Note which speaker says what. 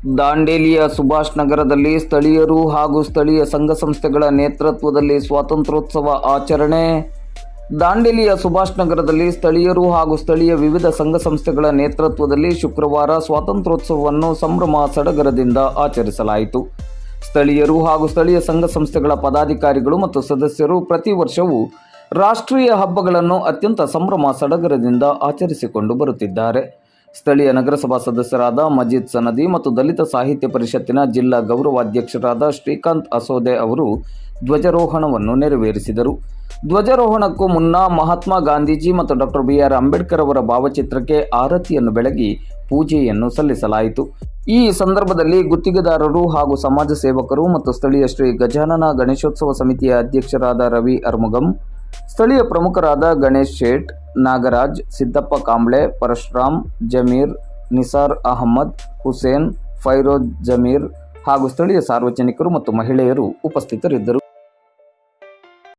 Speaker 1: ದಾಂಡೇಲಿಯ ಸುಭಾಷ್ ನಗರದಲ್ಲಿ ಸ್ಥಳೀಯರು ಹಾಗೂ ಸ್ಥಳೀಯ ಸಂಘ ಸಂಸ್ಥೆಗಳ ನೇತೃತ್ವದಲ್ಲಿ ಸ್ವಾತಂತ್ರ್ಯೋತ್ಸವ ಆಚರಣೆ. ದಾಂಡೇಲಿಯ ಸುಭಾಷ್ ನಗರದಲ್ಲಿ ಸ್ಥಳೀಯರು ಹಾಗೂ ಸ್ಥಳೀಯ ವಿವಿಧ ಸಂಘ ಸಂಸ್ಥೆಗಳ ನೇತೃತ್ವದಲ್ಲಿ ಶುಕ್ರವಾರ ಸ್ವಾತಂತ್ರ್ಯೋತ್ಸವವನ್ನು ಸಂಭ್ರಮ ಸಡಗರದಿಂದ ಆಚರಿಸಲಾಯಿತು. ಸ್ಥಳೀಯರು ಹಾಗೂ ಸ್ಥಳೀಯ ಸಂಘ ಸಂಸ್ಥೆಗಳ ಪದಾಧಿಕಾರಿಗಳು ಮತ್ತು ಸದಸ್ಯರು ಪ್ರತಿ ವರ್ಷವೂ ರಾಷ್ಟ್ರೀಯ ಹಬ್ಬಗಳನ್ನು ಅತ್ಯಂತ ಸಂಭ್ರಮ ಸಡಗರದಿಂದ ಆಚರಿಸಿಕೊಂಡು ಬರುತ್ತಿದ್ದಾರೆ. ಸ್ಥಳೀಯ ನಗರಸಭಾ ಸದಸ್ಯರಾದ ಮಜೀದ್ ಸನದಿ ಮತ್ತು ದಲಿತ ಸಾಹಿತ್ಯ ಪರಿಷತ್ತಿನ ಜಿಲ್ಲಾ ಗೌರವಾಧ್ಯಕ್ಷರಾದ ಶ್ರೀಕಾಂತ್ ಅಸೋದೆ ಅವರು ಧ್ವಜಾರೋಹಣವನ್ನು ನೆರವೇರಿಸಿದರು. ಧ್ವಜಾರೋಹಣಕ್ಕೂ ಮುನ್ನ ಮಹಾತ್ಮ ಗಾಂಧೀಜಿ ಮತ್ತು ಡಾಕ್ಟರ್ ಬಿ ಆರ್ ಅಂಬೇಡ್ಕರ್ ಅವರ ಭಾವಚಿತ್ರಕ್ಕೆ ಆರತಿಯನ್ನು ಬೆಳಗಿ ಪೂಜೆಯನ್ನು ಸಲ್ಲಿಸಲಾಯಿತು. ಈ ಸಂದರ್ಭದಲ್ಲಿ ಗುತ್ತಿಗೆದಾರರು ಹಾಗೂ ಸಮಾಜ ಸೇವಕರು ಮತ್ತು ಸ್ಥಳೀಯ ಶ್ರೀ ಗಜಾನನ ಗಣೇಶೋತ್ಸವ ಸಮಿತಿಯ ಅಧ್ಯಕ್ಷರಾದ ರವಿ ಅರ್ಮುಗಂ, ಸ್ಥಳೀಯ ಪ್ರಮುಖರಾದ ಗಣೇಶ್ ಶೇಟ್ ನಾಗರಾಜ್, ಸಿದ್ದಪ್ಪ ಕಾಂಬ್ಳೆ, ಪರಶುರಾಮ್, ಜಮೀರ್, ನಿಸಾರ್ ಅಹಮ್ಮದ್ ಹುಸೇನ್, ಫೈರೋಜ್ ಜಮೀರ್ ಹಾಗೂ ಸ್ಥಳೀಯ ಸಾರ್ವಜನಿಕರು ಮತ್ತು ಮಹಿಳೆಯರು ಉಪಸ್ಥಿತರಿದ್ದರು.